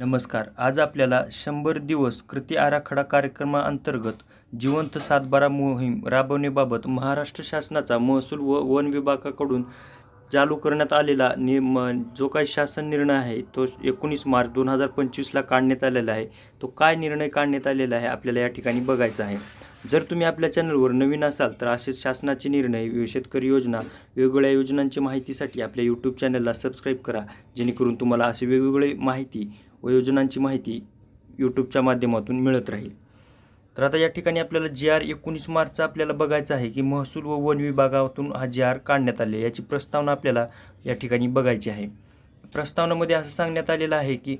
नमस्कार. आज आपल्याला शंभर दिवस कृती आराखडा कार्यक्रमाअंतर्गत जिवंत सातबारा मोहीम राबवण्याबाबत महाराष्ट्र शासनाचा महसूल व वन विभागाकडून चालू करण्यात आलेला नियम जो काही शासन निर्णय आहे तो एकोणीस मार्च दोन हजार पंचवीसला काढण्यात आलेला आहे. तो काय निर्णय काढण्यात आलेला आहे आपल्याला या ठिकाणी बघायचा आहे. जर तुम्ही आपल्या चॅनलवर नवीन असाल तर असे शासनाचे निर्णय शेतकरी योजना वेगवेगळ्या योजनांची माहितीसाठी आपल्या यूट्यूब चॅनलला सबस्क्राईब करा. जेणेकरून तुम्हाला असे वेगवेगळे माहिती व योजनांची माहिती यूट्यूबच्या माध्यमातून मिळत राहील. तर आता या ठिकाणी आपल्याला जी आर एकोणीस मार्चचा आपल्याला बघायचं आहे की महसूल व वन विभागातून हा जी आर काढण्यात आले याची प्रस्तावना आपल्याला या ठिकाणी बघायची आहे. प्रस्तावनामध्ये असं सांगण्यात आलेलं आहे की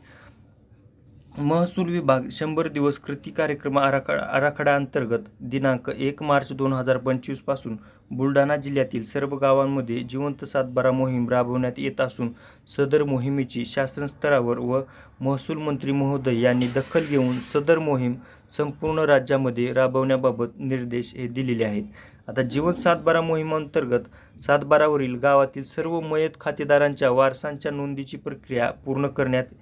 महसूल विभाग शंभर दिवस कृती कार्यक्रम आराखडा आराखडा अंतर्गत दिनांक एक मार्च दोन हजार पंचवीसपासून बुलढाणा जिल्ह्यातील सर्व गावांमध्ये जिवंत सातबारा मोहीम राबवण्यात येत असून सदर मोहिमेची शासन स्तरावर व महसूल मंत्री महोदय यांनी दखल घेऊन सदर मोहीम संपूर्ण राज्यामध्ये राबवण्याबाबत निर्देश हे दिलेले आहेत. आता जीवन सातबारा मोहिमेअंतर्गत सातबारावरील गावातील सर्व मयत खातेदारांच्या वारसांच्या नोंदीची प्रक्रिया पूर्ण करण्यात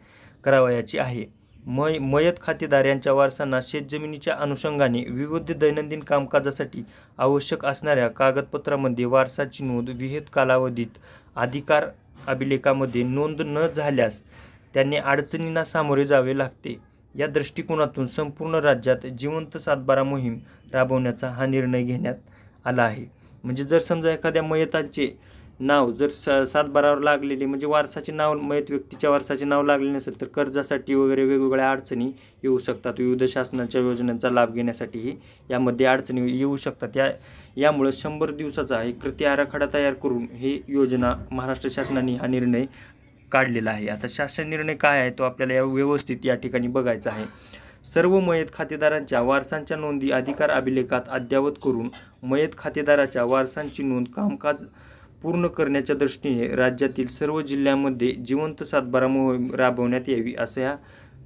करावयाची आहे. मय मयत खातेदार यांच्या वारसांना शेतजमिनीच्या अनुषंगाने विविध दैनंदिन कामकाजासाठी आवश्यक असणाऱ्या कागदपत्रामध्ये वारसाची नोंद विहित कालावधीत अधिकार अभिलेखामध्ये नोंद न झाल्यास त्यांनी अडचणींना सामोरे जावे लागते. या दृष्टिकोनातून संपूर्ण राज्यात जिवंत सातबारा मोहीम राबवण्याचा हा निर्णय घेण्यात आला आहे. म्हणजे जर समजा एखाद्या मयतांचे नाव जर स सातबारावर लागलेले म्हणजे वारसाचे नाव मयत व्यक्तीच्या वारसाचे नाव लागले नसेल तर कर्जासाठी वगैरे वेगवेगळ्या अडचणी येऊ शकतात. विविध शासनाच्या योजनांचा लाभ घेण्यासाठीही यामध्ये अडचणी येऊ शकतात. या यामुळं शंभर दिवसाचा एक कृती आराखडा तयार करून ही योजना महाराष्ट्र शासनाने हा निर्णय काढलेला आहे. आता शासन निर्णय काय आहे तो आपल्याला या व्यवस्थित या ठिकाणी बघायचा आहे. सर्व मयत खातेदारांच्या वारसांच्या नोंदी अधिकार अभिलेखात अद्ययावत करून मयत खातेदाराच्या वारसांची नोंद कामकाज पूर्ण करण्याच्या दृष्टीने राज्यातील सर्व जिल्ह्यांमध्ये जिवंत सातबारा मोहीम राबवण्यात यावी असं या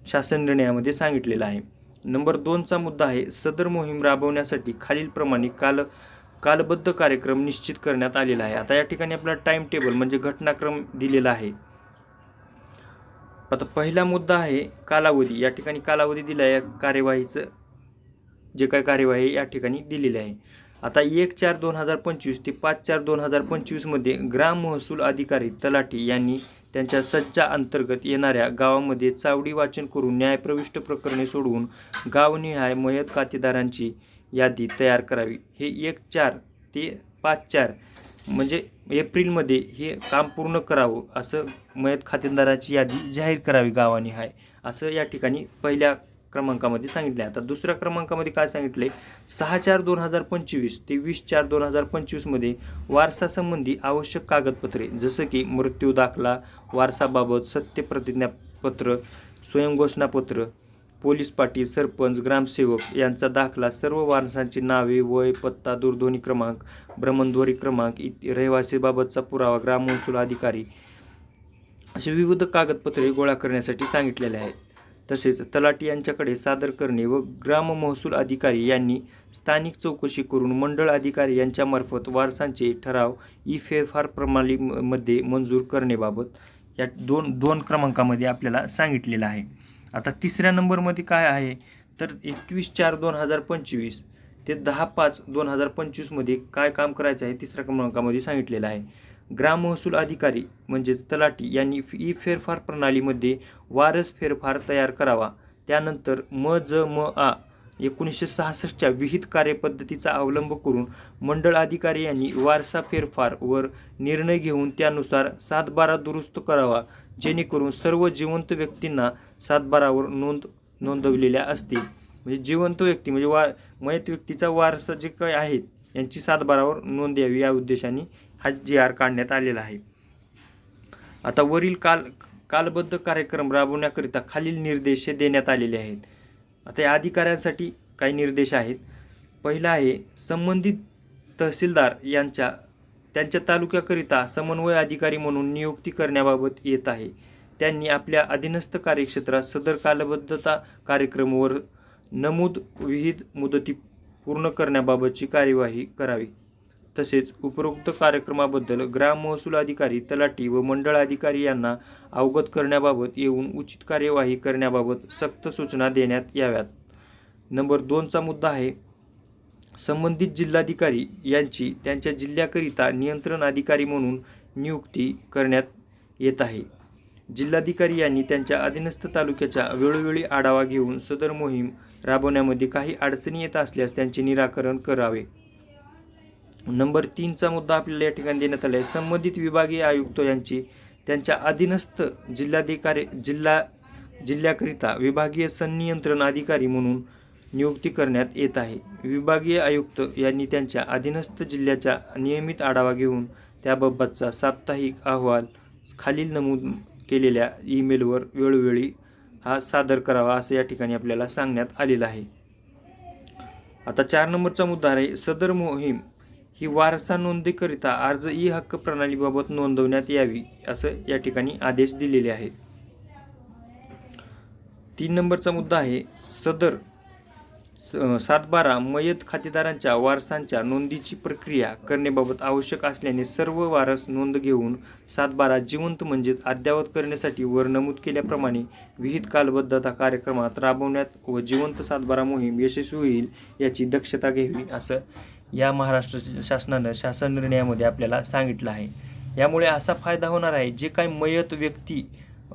शासन निर्णयामध्ये सांगितलेलं आहे. नंबर दोनचा मुद्दा आहे सदर मोहीम राबवण्यासाठी खालीलप्रमाणे काल कालबद्ध कार्यक्रम निश्चित करण्यात आलेला आहे. आता या ठिकाणी आपला टाईम टेबल म्हणजे घटनाक्रम दिलेला आहे. आता पहिला मुद्दा आहे कालावधी. या ठिकाणी कालावधी दिला आहे या कार्यवाहीचं जे काय कार्यवाही या ठिकाणी दिलेली आहे. आता एक चार दोन हजार पंचवीस ते पाच चार दोन हजार पंचवीसमध्ये ग्राम महसूल अधिकारी तलाठी यांनी त्यांच्या सज्जा अंतर्गत येणाऱ्या गावामध्ये चावडी वाचन करून न्यायप्रविष्ट प्रकरणे सोडवून गावनिहाय मयत खातेदारांची यादी तयार करावी. हे एक चार ते पाच चार म्हणजे एप्रिलमध्ये हे काम पूर्ण करावं असं मयत खातेदाराची यादी जाहीर करावी गावानिहाय असं या ठिकाणी पहिल्या क्रमांकामध्ये सांगितले. आता दुसऱ्या क्रमांकामध्ये काय सांगितले? सहा चार दोन हजार पंचवीस ते वीस चार दोन हजार पंचवीसमध्ये वारसासंबंधी आवश्यक कागदपत्रे जसं की मृत्यू दाखला वारसाबाबत सत्यप्रतिज्ञापत्र स्वयंघोषणापत्र पोलीस पाटील सरपंच ग्रामसेवक यांचा दाखला सर्व वारसांची नावे वय पत्ता दूरध्वनी क्रमांक भ्रमणध्वनी क्रमांक इ रहिवासीबाबतचा पुरावा ग्राम महसूल अधिकारी असे विविध कागदपत्रे गोळा करण्यासाठी सांगितलेले आहेत. तसेच तलाठी यांच्याकडे सादर करणे व ग्राम महसूल अधिकारी यांनी स्थानिक चौकशी करून मंडळ अधिकारी यांच्यामार्फत वारसांचे ठराव ई फेरफार प्रणालीमध्ये मंजूर करण्याबाबत या दोन दोन क्रमांकामध्ये आपल्याला सांगितलेलं आहे. आता तिसऱ्या नंबरमध्ये काय आहे? तर एकवीस चार दोन हजार पंचवीस ते दहा पाच दोन हजार पंचवीसमध्ये काय काम करायचं आहे? तिसऱ्या क्रमांकामध्ये सांगितलेलं आहे. ग्राम महसूल अधिकारी म्हणजेच तलाठी यांनी ई फेरफार प्रणालीमध्ये वारस फेरफार तयार करावा. त्यानंतर म ज म आ एकोणीसशे सहासष्टच्या विहित कार्यपद्धतीचा अवलंब करून मंडळ अधिकारी यांनी वारसा फेरफार वर निर्णय घेऊन त्यानुसार सातबारा दुरुस्त करावा जेणेकरून सर्व जिवंत व्यक्तींना सातबारावर नोंद नोंदवलेल्या असतील. म्हणजे जिवंत व्यक्ती म्हणजे वा मयत व्यक्तीचा वारसा जे काही आहेत यांची सातबारावर नोंद यावी या उद्देशाने हा जी आर काढण्यात आलेला आहे. आता वरील काल कालबद्ध कार्यक्रम राबवण्याकरिता खालील निर्देश देण्यात आलेले आहेत. आता या अधिकाऱ्यांसाठी काही निर्देश आहेत. पहिला आहे संबंधित तहसीलदार यांच्या त्यांच्या तालुक्याकरिता समन्वय अधिकारी म्हणून नियुक्ती करण्याबाबत येत आहे. त्यांनी आपल्या अधीनस्थ कार्यक्षेत्रात सदर कालबद्धता कार्यक्रमवर नमूद विहित मुदती पूर्ण करण्याबाबतची कार्यवाही करावी. तसेच उपरोक्त कार्यक्रमाबद्दल ग्राम महसूल अधिकारी तलाठी व मंडळ अधिकारी यांना अवगत करण्याबाबत येऊन उचित कार्यवाही करण्याबाबत सक्त सूचना देण्यात याव्यात. नंबर दोनचा मुद्दा आहे संबंधित जिल्हाधिकारी यांची त्यांच्या जिल्ह्याकरिता नियंत्रण अधिकारी म्हणून नियुक्ती करण्यात येत आहे. जिल्हाधिकारी यांनी त्यांच्या अधीनस्थ तालुक्याच्या वेळोवेळी आढावा घेऊन सदर मोहीम राबवण्यामध्ये काही अडचणी येत असल्यास त्यांचे निराकरण करावे. नंबर तीनचा मुद्दा आपल्याला या ठिकाणी देण्यात आला आहे. संबंधित विभागीय आयुक्त यांची त्यांच्या अधीनस्थ जिल्हाधिकारी जिल्हा जिल्ह्याकरिता विभागीय संनियंत्रण अधिकारी म्हणून नियुक्ती करण्यात येत आहे. विभागीय आयुक्त यांनी त्यांच्या अधीनस्थ जिल्ह्याचा नियमित आढावा घेऊन त्याबाबतचा साप्ताहिक अहवाल खालील नमूद केलेल्या ईमेलवर वेळोवेळी हा सादर करावा असं या ठिकाणी आपल्याला सांगण्यात आलेलं आहे. आता चार नंबरचा मुद्दा आहे. सदर मोहीम ही वारसा नोंदीकरिता अर्ज ई हक्क प्रणालीबाबत नोंदवण्यात यावी असं या ठिकाणी आदेश दिलेले आहेत. तीन नंबरचा मुद्दा आहे सदर स- सातबारा मयत खातेदारांच्या वारसांच्या नोंदीची प्रक्रिया करण्याबाबत आवश्यक असल्याने सर्व वारस नोंद घेऊन सातबारा जिवंत म्हणजेच अद्ययावत करण्यासाठी वर नमूद केल्याप्रमाणे विहित कालबद्धता कार्यक्रमात राबवण्यात व जिवंत सातबारा मोहीम यशस्वी होईल याची दक्षता घ्यावी असं या महाराष्ट्र शासनानं शासन निर्णयामध्ये आपल्याला सांगितलं आहे. यामुळे असा फायदा होणार आहे जे काही मयत व्यक्ती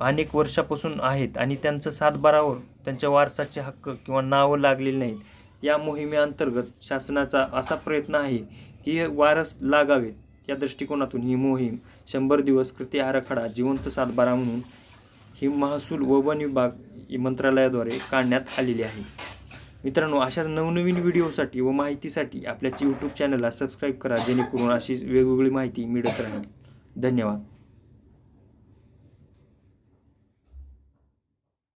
अनेक वर्षापासून आहेत आणि त्यांचं सातबारावर त्यांच्या वारसाचे हक्क किंवा नावं लागलेली नाहीत या मोहिमेअंतर्गत शासनाचा असा प्रयत्न आहे की हे वारस लागावेत. या दृष्टिकोनातून ही मोहीम शंभर दिवस कृती आराखडा जिवंत सातबारा म्हणून ही महसूल व वन विभाग मंत्रालयाद्वारे काढण्यात आलेली आहे. मित्रांनो अशाच नवनवीन व्हिडिओसाठी व माहितीसाठी आपल्या यूट्यूब चॅनलला सबस्क्राईब करा जेणेकरून अशीच वेगवेगळी माहिती मिळत राहील. धन्यवाद.